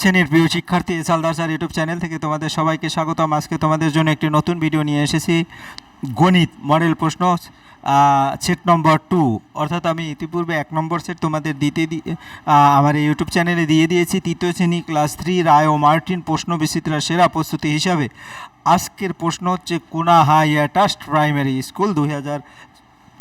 শ্রেণির প্রিয় শিক্ষার্থী এসাল দাসার ইউটিউব চ্যানেল থেকে তোমাদের সবাইকে স্বাগতম। আজকে তোমাদের জন্য একটি নতুন ভিডিও নিয়ে এসেছি। গণিত মডেল প্রশ্ন সেট নম্বর টু অর্থাৎ আমি ইতিপূর্বে এক নম্বর সেট তোমাদের দিতে আমার এই ইউটিউব চ্যানেলে দিয়ে দিয়েছি। তৃতীয় শ্রেণি ক্লাস থ্রি রায় ও মার্টিন প্রশ্ন বিচিত্রা সেরা প্রস্তুতি হিসাবে। আজকের প্রশ্ন হচ্ছে কোনা হাই অ্যাটাস্ট প্রাইমারি স্কুল দুই হাজার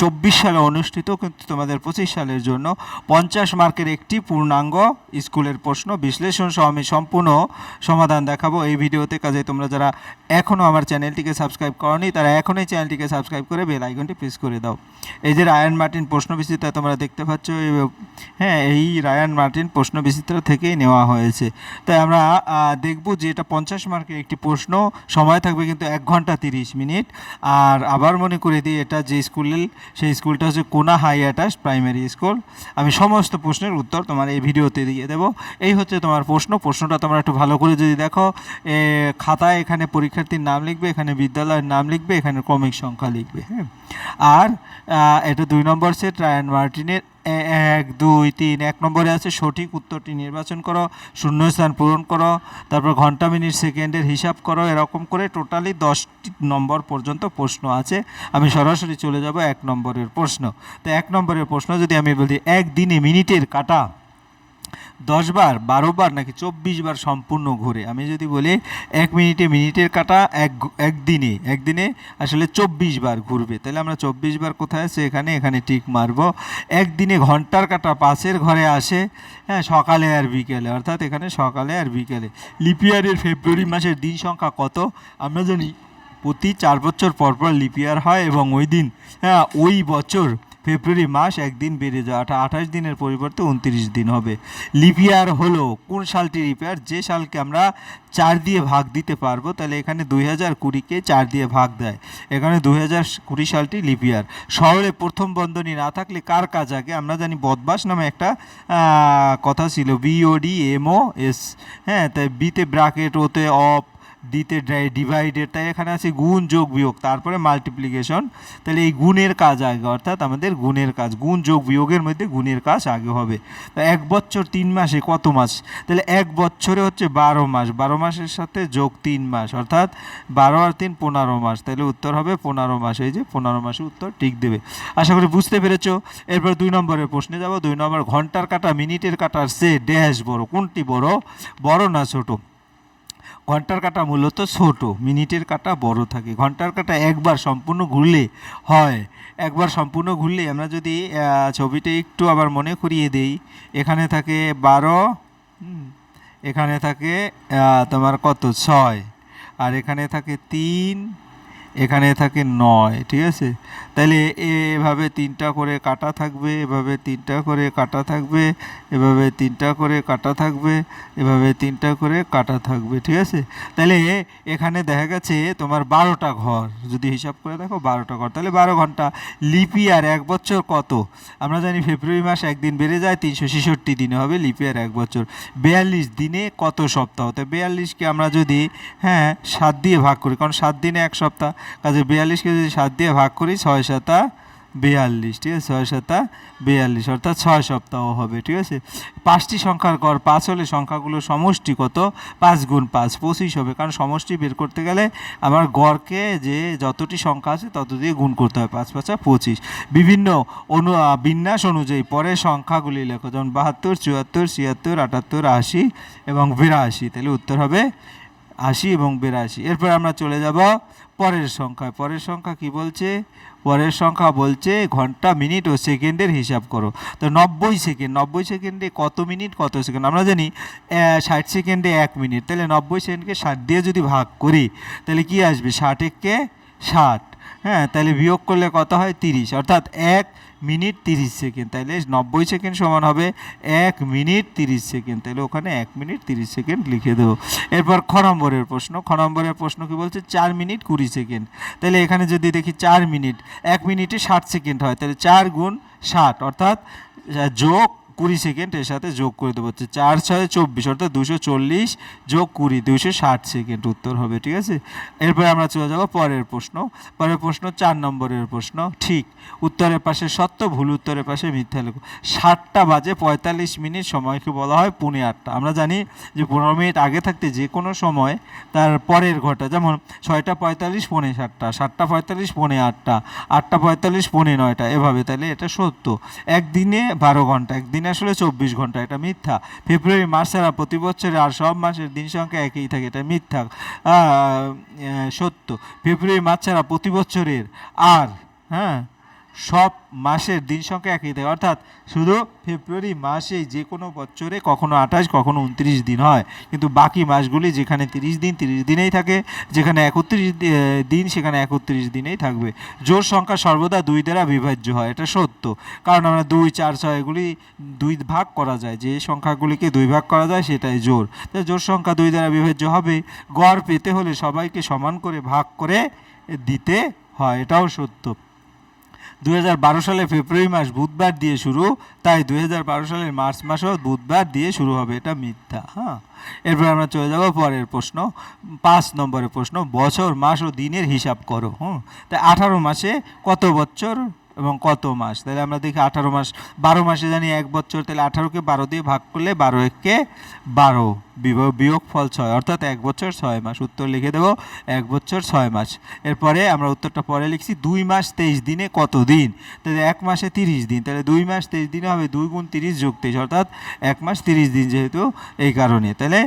চব্বিশ সালে অনুষ্ঠিত, কিন্তু তোমাদের পঁচিশ সালের জন্য পঞ্চাশ মার্কের একটি পূর্ণাঙ্গ স্কুলের প্রশ্ন বিশ্লেষণ সহ আমি সম্পূর্ণ সমাধান দেখাবো। এই ভিডিওতে কাজে তোমরা যারা এখনও আমার চ্যানেলটিকে সাবস্ক্রাইব করনি, তারা এখনই চ্যানেলটিকে সাবস্ক্রাইব করে বেল আইকনটি প্রেস করে দাও। এই যে রায়ান মার্টিন প্রশ্ন বিচিত্রা তোমরা দেখতে পাচ্ছ হ্যাঁ এই রায়ান মার্টিন প্রশ্ন বিচিত্রা থেকেই নেওয়া হয়েছে। তাই আমরা দেখব যে এটা পঞ্চাশ মার্কের একটি প্রশ্ন, সময় থাকবে কিন্তু এক ঘণ্টা তিরিশ মিনিট। আর আবার মনে করে দিই, এটা যে স্কুলের সেই স্কুলটা হচ্ছে কোনা হাই অ্যাটাচ প্রাইমারি স্কুল। আমি সমস্ত প্রশ্নের উত্তর তোমার এই ভিডিওতে দিয়ে দেবো। এই হচ্ছে তোমার প্রশ্ন, প্রশ্নটা তোমরা একটু ভালো করে যদি দেখো খাতায় এখানে পরীক্ষার্থীর নাম লিখবে, এখানে বিদ্যালয়ের নাম লিখবে, এখানে ক্রমিক সংখ্যা লিখবে হ্যাঁ? আর এটা দুই নম্বর সেট, রায়ান মার্টিনের এক, দুই, তিন, এক নম্বরে আছে সঠিক উত্তরটি নির্বাচন করো, শূন্যস্থান পূরণ করো, তারপর ঘণ্টা মিনিট, সেকেন্ডের হিসাব করো, এরকম করে টোটালি দশটি নম্বর পর্যন্ত প্রশ্ন আছে। আমি সরাসরি চলে যাব এক নম্বরের প্রশ্ন। তো এক নম্বরের প্রশ্ন যদি আমি বলি, একদিনে মিনিটের কাটা দশ বার, বারো বার নাকি চব্বিশ বার সম্পূর্ণ ঘুরে? আমি যদি বলি, এক মিনিটে মিনিটের কাটা, এক একদিনে একদিনে আসলে চব্বিশ বার ঘুরবে। তাহলে আমরা চব্বিশ বার কোথায় আছে? এখানে এখানে টিক মারবো। একদিনে ঘণ্টার কাটা, পাশের ঘরে আসে হ্যাঁ সকালে আর বিকেলে। অর্থাৎ এখানে সকালে আর বিকেলে। লিপিয়ারের ফেব্রুয়ারি মাসের দিন সংখ্যা কত? আমরা জানি, প্রতি চার বছর পর পর লিপিয়ার হয় এবং ওই দিন হ্যাঁ ওই বছর ফেব্রুয়ারি মাস একদিন বেড়ে অর্থাৎ আঠাশ দিনের পরিবর্তে উনত্রিশ দিন হবে। লিপিয়ার হলো, কোন সালটি লিপিয়ার যে সালকে আমরা চার দিয়ে ভাগ দিতে পারব, তাহলে এখানে দুই হাজার কুড়িকে চার দিয়ে ভাগ দেয়। এখানে দুই হাজার কুড়ি সালটি লিপিয়ার শহরে প্রথম বন্ধনী না থাকলে কার কাজ আগে? আমরা জানি বদবাস নামে একটা কথা ছিল বিওডি এমও এস হ্যাঁ তাই বিতে ব্রাকেট ওতে অফ ডিতে ডিভাইডেড তাই এখানে আছে গুণ, যোগ, বিয়োগ। তারপরে মাল্টিপ্লিকেশন তাহলে এই গুণের কাজ আগে, অর্থাৎ আমাদের গুণের কাজ। গুণ, যোগ, বিয়োগের মধ্যে গুণের কাজ আগে হবে। তা এক বছর তিন মাসে কত মাস? তাহলে এক বছরে হচ্ছে বারো মাস। বারো মাসের সাথে যোগ তিন মাস, অর্থাৎ বারো আর তিন, পনেরো মাস। তাহলে উত্তর হবে পনেরো মাস। এই যে পনেরো মাসে উত্তর ঠিক দেবে। আশা করি বুঝতে পেরেছ। এরপর দুই নম্বরের প্রশ্নে যাব। দুই নম্বর, ঘণ্টার কাটা, মিনিটের কাটার সে ড্যাশ বড়। কোনটি বড়? বড় না ছোট? ঘণ্টার কাটা মূলত ছোট, মিনিটের কাটা বড় থাকে। ঘণ্টার কাটা একবার সম্পূর্ণ ঘুরলে হয়। একবার সম্পূর্ণ ঘুরলে আমরা যদি ছবিটি একটু আবার মনে করিয়ে দেই, এখানে থাকে বারো এখানে থাকে তোমার কত? ছয়। আর এখানে থাকে তিন এখানে থাকে নয়, ঠিক আছে? তাহলে এভাবে তিনটা করে কাটা থাকবে, এভাবে তিনটা করে কাটা থাকবে, এভাবে তিনটা করে কাটা থাকবে, এভাবে তিনটা করে কাটা থাকবে, ঠিক আছে? তাহলে এখানে দেখা গেছে তোমার বারোটা ঘর। যদি হিসাব করে দেখো, বারোটা ঘর। তাহলে বারো ঘণ্টা লিপিয়ার এক বছর কত? আমরা জানি ফেব্রুয়ারি মাস একদিন বেড়ে যায়, তিনশো ছেষট্টি দিনে হবে লিপিয়ার এক বছর। বিয়াল্লিশ দিনে কত সপ্তাহ? তো বিয়াল্লিশকে আমরা যদি হ্যাঁ সাত দিয়ে ভাগ করি, কারণ সাত দিনে এক সপ্তাহ। কাজে বিয়াল্লিশকে যদি সাত দিয়ে ভাগ করি ছয় সাতা বিয়াল্লিশ, ঠিক আছে? ছয় সাতা বিয়াল্লিশ, অর্থাৎ ছয় সপ্তাহ হবে, ঠিক আছে? পাঁচটি সংখ্যার গড় পাঁচ হলে সংখ্যাগুলো সমষ্টি কত? পাঁচ গুণ পাঁচ, পঁচিশ হবে, কারণ সমষ্টি বের করতে গেলে আমার গড়কে যে যতটি সংখ্যা আছে তত দিয়ে গুণ করতে হবে পাঁচ পাঁচা পঁচিশ। বিভিন্ন অনু বিন্যাস অনুযায়ী পরের সংখ্যাগুলি লেখো, যেমন বাহাত্তর, চুয়াত্তর, ছিয়াত্তর, আটাত্তর, আশি এবং বিরাশি, তাহলে উত্তর হবে আশি এবং বিরাশি। এরপর আমরা চলে যাব পরের সংখ্যা। পরের সংখ্যা কি বলছে? পরের সংখ্যা বলছে ঘণ্টা, মিনিট ও সেকেন্ডের হিসাব করো। তো নব্বই সেকেন্ড, নব্বই সেকেন্ডে কত মিনিট, কত সেকেন্ড? আমরা জানি ষাট সেকেন্ডে এক মিনিট। তাহলে নব্বই সেকেন্ডকে ষাট দিয়ে যদি ভাগ করি, তাহলে কি আসবে? ষাট এককে ষাট। হ্যাঁ তাহলে বিয়োগ করলে কত হয়? তিরিশ। অর্থাৎ এক মিনিট তিরিশ সেকেন্ড। তাহলে নব্বই সেকেন্ড সমান হবে এক মিনিট তিরিশ সেকেন্ড। তাহলে ওখানে এক মিনিট তিরিশ সেকেন্ড লিখে দেবো। এরপর খ নম্বরের প্রশ্ন। খ নম্বরের প্রশ্ন কি বলছে? চার মিনিট কুড়ি সেকেন্ড। তাহলে এখানে যদি দেখি চার মিনিট, এক মিনিটে ষাট সেকেন্ড হয়, তাহলে চার গুণ ষাট, অর্থাৎ যোগ কুড়ি সেকেন্ড, এর সাথে যোগ করে দেবো হচ্ছে চার ছয় চব্বিশ, অর্থাৎ দুশো চল্লিশ যোগ কুড়ি, দুশো ষাট সেকেন্ড উত্তর হবে, ঠিক আছে? এরপরে আমরা চলে যাব পরের প্রশ্ন। পরের প্রশ্ন চার নম্বরের প্রশ্ন, ঠিক। উত্তরের পাশে সত্য, ভুল উত্তরের পাশে মিথ্যা লেখো। সাতটা বাজে পঁয়তাল্লিশ মিনিট সময়কে বলা হয় পুনে আটটা। আমরা জানি যে পনেরো মিনিট আগে থাকতে যে কোনো সময় তার পরের ঘটা যেমন ছয়টা পঁয়তাল্লিশ, পৌনে সাতটা সাতটা পঁয়তাল্লিশ, পৌনে আটটা আটটা পঁয়তাল্লিশ, পৌনে নয়টা, এভাবে, তাহলে এটা সত্য। একদিনে বারো ঘণ্টা, একদিনে আসলে চব্বিশ ঘণ্টা, এটা মিথ্যা। ফেব্রুয়ারি, মার্চ ছাড়া প্রতি বছরে আর সব মাসের দিন সংখ্যা একই থাকে, এটা মিথ্যা। সত্য। ফেব্রুয়ারি, মার্চ ছাড়া প্রতি বছরের আর হ্যাঁ? সব মাসের দিন সংখ্যা একই থাকে। অর্থাৎ শুধু ফেব্রুয়ারি মাসেই যে কোনো বছরে কখনো আঠাশ, কখনো উনত্রিশ দিন হয়। কিন্তু বাকি মাসগুলি যেখানে তিরিশ দিন, তিরিশ দিনেই থাকে। যেখানে একত্রিশ দিন, সেখানে একত্রিশ দিনেই থাকবে। জোর সংখ্যা সর্বদা দুই দ্বারা বিভাজ্য হয়। এটা সত্য। কারণ আমরা দুই, চার ছয় এগুলি দুই ভাগ করা যায়। যে সংখ্যাগুলিকে দুই ভাগ করা যায়, সেটাই জোর। জোর সংখ্যা দুই দ্বারা বিভাজ্য হবে। গড় পেতে হলে সবাইকে সমান করে ভাগ করে দিতে হয়। এটাও সত্য। দু হাজার বারো সালে ফেব্রুয়ারি মাস বুধবার দিয়ে শুরু, তাই দু হাজার বারো সালের মার্চ মাসও বুধবার দিয়ে শুরু হবে, এটা মিথ্যা হ্যাঁ? এরপর আমরা চলে যাব পরের প্রশ্ন, পাঁচ নম্বরের প্রশ্ন, বছর, মাস ও দিনের হিসাব করো, হুম? তাই আঠারো মাসে কত বছর? এবং কত মাস? তাহলে আমরা দেখি আঠারো মাস, বারো মাসে জানি এক বছর তাহলে আঠারোকে বারো দিয়ে ভাগ করলে বারো এককে বারো বিয়োগ ফল ছয়, অর্থাৎ এক বছর ছয় মাস। উত্তর লিখে দেবো, এক বছর ছয় মাস। এরপরে আমরা উত্তরটা পরে লিখছি, দুই মাস তেইশ দিনে কত দিন? তাহলে এক মাসে তিরিশ দিন, তাহলে দুই মাস তেইশ দিনে হবে দুই গুণ তিরিশ যোগ তেইশ, অর্থাৎ এক মাস তিরিশ দিন যেহেতু এই কারণে। তাহলে,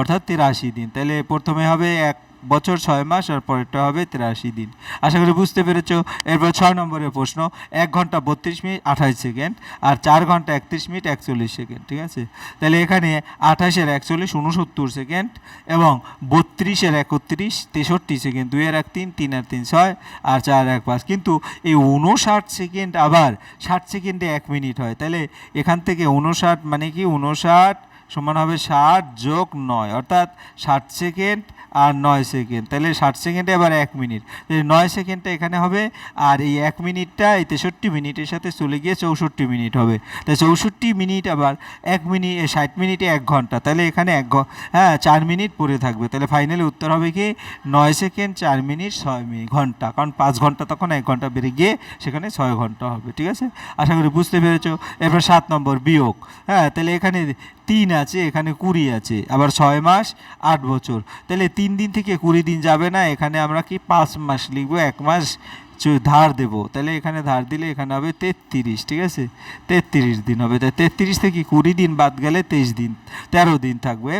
অর্থাৎ তিরাশি দিন, তাহলে প্রথমে হবে এক বছর ছয় মাস আর পরেরটা হবে তিরাশি দিন। আশা করি বুঝতে পেরেছ। এরপর ছয় নম্বরের প্রশ্ন, এক ঘণ্টা বত্রিশ মিনিট আঠাশ সেকেন্ড আর চার ঘণ্টা একত্রিশ মিনিট একচল্লিশ সেকেন্ড, ঠিক আছে? তাহলে এখানে আঠাশের একচল্লিশ উনসত্তর সেকেন্ড এবং বত্রিশের একত্রিশ, তেষট্টি সেকেন্ড, দুই আর এক তিন তিন আর তিন ছয় আর চার এক পাঁচ। কিন্তু এই উনষাট সেকেন্ড আবার ষাট সেকেন্ডে এক মিনিট হয়। তাহলে এখান থেকে উনষাট মানে কি? উনষাট সমান হবে ষাট যোগ নয়, অর্থাৎ ষাট সেকেন্ড আর নয় সেকেন্ড। তাহলে ষাট সেকেন্ডে আবার এক মিনিট। নয় সেকেন্ডটা এখানে হবে আর এই এক মিনিটটা এই তেষট্টি মিনিটের সাথে চলে গিয়ে চৌষট্টি মিনিট হবে। তাই চৌষট্টি মিনিট আবার এক মিনিট ষাট মিনিটে এক ঘণ্টা। তাহলে এখানে এক হ্যাঁ চার মিনিট পড়ে থাকবে। তাহলে ফাইনালি উত্তর হবে কি? নয় সেকেন্ড, চার মিনিট, ছয় মিনিট ঘণ্টা। কারণ পাঁচ ঘণ্টা তখন এক ঘণ্টা বেড়ে গিয়ে সেখানে ছয় ঘণ্টা হবে। ঠিক আছে? আশা করি বুঝতে পেরেছ। এরপর সাত নম্বর বিয়োগ। হ্যাঁ তাহলে এখানে তিন আছে, এখানে কুড়ি আছে, আবার ছয় মাস, আট বছর। তাহলে তিন দিন থেকে কুড়ি দিন যাবে না, এখানে আমরা কি পাঁচ মাস লিখব, এক মাস ধার দেব। তাহলে এখানে ধার দিলে এখানে হবে তেত্রিশ, ঠিক আছে? তেত্রিশ দিন হবে তাই তেত্রিশ থেকে কুড়ি দিন বাদ গেলে তেইশ দিন, তেরো দিন থাকবে।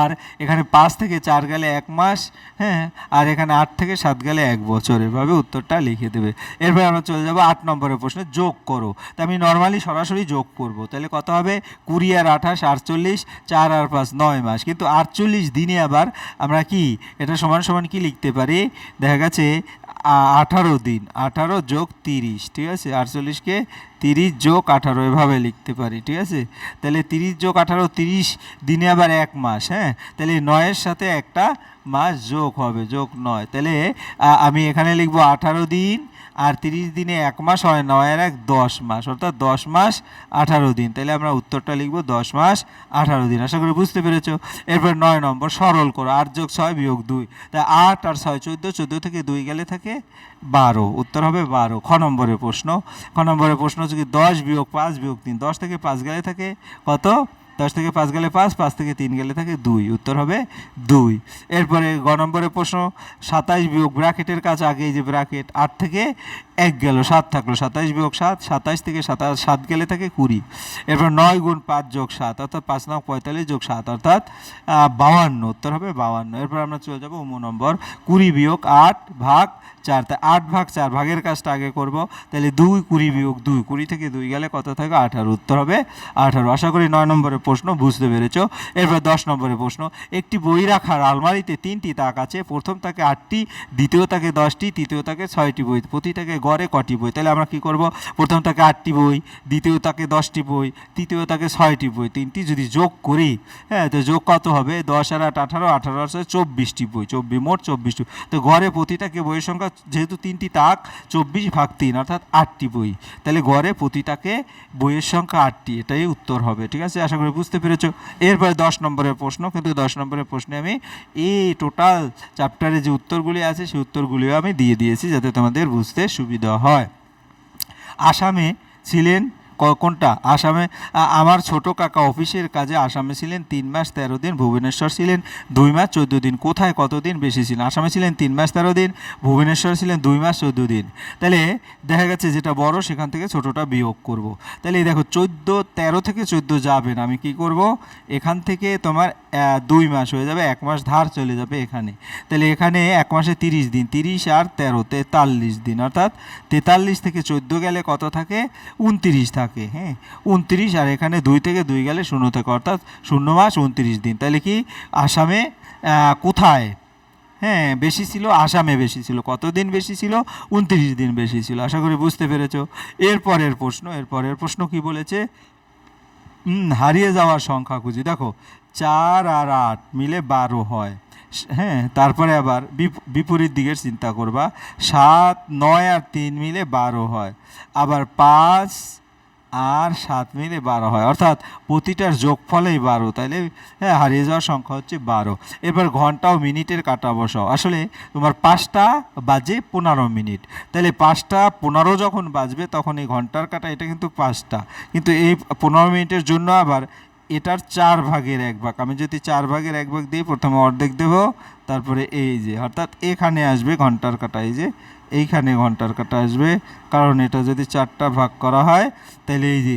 আর এখানে পাঁচ থেকে চার গেলে এক মাস হ্যাঁ আর এখানে আট থেকে সাত গেলে এক বছর। এভাবে উত্তরটা লিখে দেবে। এরপরে আমরা চলে যাব আট নম্বরের প্রশ্নে যোগ করো। তা আমি নর্মালি সরাসরি যোগ করব। তাহলে কত হবে? কুড়ি আর আঠাশ, আটচল্লিশ, চার আর পাঁচ, নয় মাস। কিন্তু আটচল্লিশ দিনে আবার আমরা কি? এটা সমান সমান কি লিখতে পারি? দেখা গেছে আঠারো দিন, আঠারো যোগ তিরিশ, ঠিক আছে? আটচল্লিশকে তিরিশ যোগ আঠারো, এভাবে লিখতে পারি, ঠিক আছে? তাহলে তিরিশ যোগ আঠারো, তিরিশ দিনে আবার এক মাস হ্যাঁ? তাহলে নয়ের সাথে একটা মাস যোগ হবে, যোগ নয়। তাহলে আমি এখানে লিখব আঠারো দিন আর তিরিশ দিনে এক মাস হয় নয়ের এক দশ মাস, অর্থাৎ দশ মাস আঠারো দিন। তাহলে আমরা উত্তরটা লিখব দশ মাস আঠারো দিন। আশা করি বুঝতে পেরেছ? এরপর নয় নম্বর, সরল করো, আট যোগ ছয় বিয়োগ দুই। তাই আট আর ছয় চোদ্দ চোদ্দ থেকে দুই গেলে থাকে বারো। উত্তর হবে বারো। খ নম্বরের প্রশ্ন। খ নম্বরের প্রশ্ন হচ্ছে কি দশ বিয়োগ পাঁচ বিয়োগ তিন। দশ থেকে পাঁচ গেলে থাকে কত? দশ থেকে পাঁচ গেলে পাঁচ পাঁচ থেকে তিন গেলে থাকে দুই। উত্তর হবে দুই। এরপরে গ নম্বরের প্রশ্ন, সাতাইশ বিয়োগ ব্র্যাকেটের কাছে আগে যে ব্র্যাকেট আট থেকে এক গেল, সাত থাকল, সাতাইশ বিয়োগ সাত, সাতাইশ থেকে সাতাশ, সাত গেলে থাকে কুড়ি। এরপর নয় গুণ পাঁচ যোগ সাত, অর্থাৎ পাঁচ নয় পঁয়তাল্লিশ যোগ সাত, অর্থাৎ বাউান্ন উত্তর হবে বাউান্ন এরপর আমরা চলে যাব উম নম্বর, কুড়ি বিয়োগ আট ভাগ চার। তাই আট ভাগ চার, ভাগের কাজটা আগে করব। তাহলে দুই, কুড়ি বিয়োগ দুই, কুড়ি থেকে দুই গেলে কত থাকে? আঠারো, উত্তর হবে আঠারো। আশা করি নয় নম্বরের প্রশ্ন বুঝতে পেরেছ। এরপর দশ নম্বরের প্রশ্ন, একটি বই রাখার আলমারিতে তিনটি তাক আছে। প্রথম তাকে আটটি, দ্বিতীয় তাকে দশটি, তৃতীয় তাকে ছয়টি বই প্রতি তাকে গড়ে কটি বই? তাহলে আমরা কি করব? প্রথম তাকে আটটি বই, দ্বিতীয় তাকে দশটি বই, তৃতীয় তাকে ছয়টি বই, তিনটি যদি যোগ করি হ্যাঁ তো যোগ কত হবে? দশ আর আট, আঠারো আঠারো আর চব্বিশটি বই চব্বিশ মোট চব্বিশটি তো গড়ে প্রতিটাকে বইয়ের সংখ্যা? যেহেতু তিনটি তাক, চব্বিশ ভাগ তিন, অর্থাৎ আটটি বই। তাহলে ঘরে প্রতিটাকে বইয়ের সংখ্যা আটটি, এটাই উত্তর হবে, ঠিক আছে? আশা করি বুঝতে পেরেছ? এরপরে দশ নম্বরের প্রশ্ন, কিন্তু দশ নম্বরের প্রশ্নে আমি এই টোটাল চ্যাপ্টারে যে উত্তরগুলি আছে, সেই উত্তরগুলিও আমি দিয়ে দিয়েছি, যাতে তোমাদের বুঝতে সুবিধা হয়। আসামে ছিলেন কোনটা? আসামে আমার ছোট কাকা অফিসের কাজে আসামে ছিলেন তিন মাস, তেরো দিন। ভুবনেশ্বর ছিলেন দুই মাস, চোদ্দ দিন। কোথায়, কতদিন বেশি ছিলেন? আসামে ছিলেন তিন মাস, তেরো দিন। ভুবনেশ্বর ছিলেন দুই মাস, চোদ্দ দিন। তাহলে দেখা গেছে যেটা বড়, সেখান থেকে ছোটটা বিয়োগ করব। তাহলে দেখো, চোদ্দ, তেরো থেকে চোদ্দ যাবেন আমি কি করব? এখান থেকে তোমার দুই মাস হয়ে যাবে, এক মাস ধার চলে যাবে এখানে। তাহলে এখানে এক মাসে তিরিশ দিন, তিরিশ আর তেরো, তেতাল্লিশ দিন। অর্থাৎ তেতাল্লিশ থেকে চোদ্দ গেলে কত থাকে? উনতিরিশ থাকে। হ্যাঁ? উনত্রিশ আর এখানে দুই থেকে দুই গেলে শূন্য থাকে, অর্থাৎ শূন্য মাস উনত্রিশ দিন। তাহলে কি আসামে কোথায়? হ্যাঁ বেশি ছিল আসামে বেশি ছিল। কতদিন বেশি ছিল? উনত্রিশ দিন বেশি ছিল। আশা করি বুঝতে পেরেছ। এরপরের প্রশ্ন এরপরের প্রশ্ন কি বলেছে? হারিয়ে যাওয়ার সংখ্যা খুঁজি। দেখো, চার আর আট মিলে বারো হয়। হ্যাঁ তারপরে আবার বিপ- বিপরীত দিকের চিন্তা করবা। সাত, নয় আর তিন মিলে বারো হয়। আবার পাঁচ আর সাত মিলে বারো হয়। অর্থাৎ প্রতিটার যোগফলেই বারো। তাইলে হ্যাঁ হারিয়ে যাওয়ার সংখ্যা হচ্ছে বারো। এবার ঘণ্টা ও মিনিটের কাটা বসাও আসলে তোমার পাঁচটা বাজে পনেরো মিনিট। তাহলে পাঁচটা পনেরো যখন বাজবে, তখন এই ঘণ্টার কাটা, এটা কিন্তু পাঁচটা। কিন্তু এই পনেরো মিনিটের জন্য আবার এটার চার ভাগের এক ভাগ। আমি যদি চার ভাগের এক ভাগ দিই, প্রথমে অর্ধেক দেব, তারপরে এই যে, অর্থাৎ এখানে আসবে ঘণ্টার কাটা, এই যে এইখানে ঘণ্টার কাটা আসবে। কারণ এটা যদি চারটা ভাগ করা হয়, তাহলে এই যে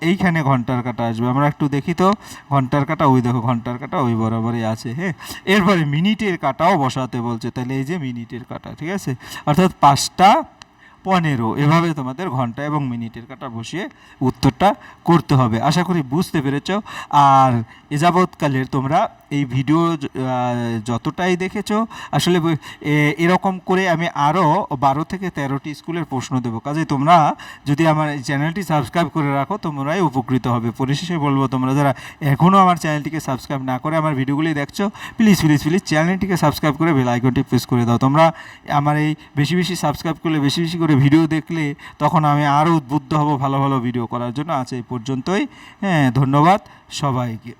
এইখানে ঘণ্টার কাটা আসবে। আমরা একটু দেখি তো, ঘণ্টার কাটা ওই দেখো, ঘণ্টার কাটা ওই বরাবরই আছে হ্যাঁ? এরপরে মিনিটের কাটাও বসাতে বলছে, তাহলে এই যে মিনিটের কাটা, ঠিক আছে? অর্থাৎ পাঁচটা পনেরো, এভাবে তোমাদের ঘণ্টা এবং মিনিটের কাটা বসিয়ে উত্তরটা করতে হবে। আশা করি বুঝতে পেরেছ। আর এ যাবৎকালের তোমরা এই ভিডিও যতটাই দেখেছ, আসলে এরকম করে আমি আরও বারো থেকে তেরোটি স্কুলের প্রশ্ন দেবো। কাজে তোমরা যদি আমার এই চ্যানেলটি সাবস্ক্রাইব করে রাখো, তোমরাই উপকৃত হবে। পরিশেষে বলব, তোমরা যারা এখনও আমার চ্যানেলটিকে সাবস্ক্রাইব না করে আমার ভিডিওগুলি দেখছ প্লিজ প্লিজ প্লিজ চ্যানেলটিকে সাবস্ক্রাইব করে বেল আইকনটি প্রেস করে দাও। তোমরা আমার এই বেশি বেশি সাবস্ক্রাইব করলে, বেশি বেশি করে ভিডিও দেখলে, তখন আমি আরও উদ্বুদ্ধ হব ভালো ভালো ভিডিও করার জন্য। আজ এই পর্যন্তই। হ্যাঁ ধন্যবাদ সবাইকে।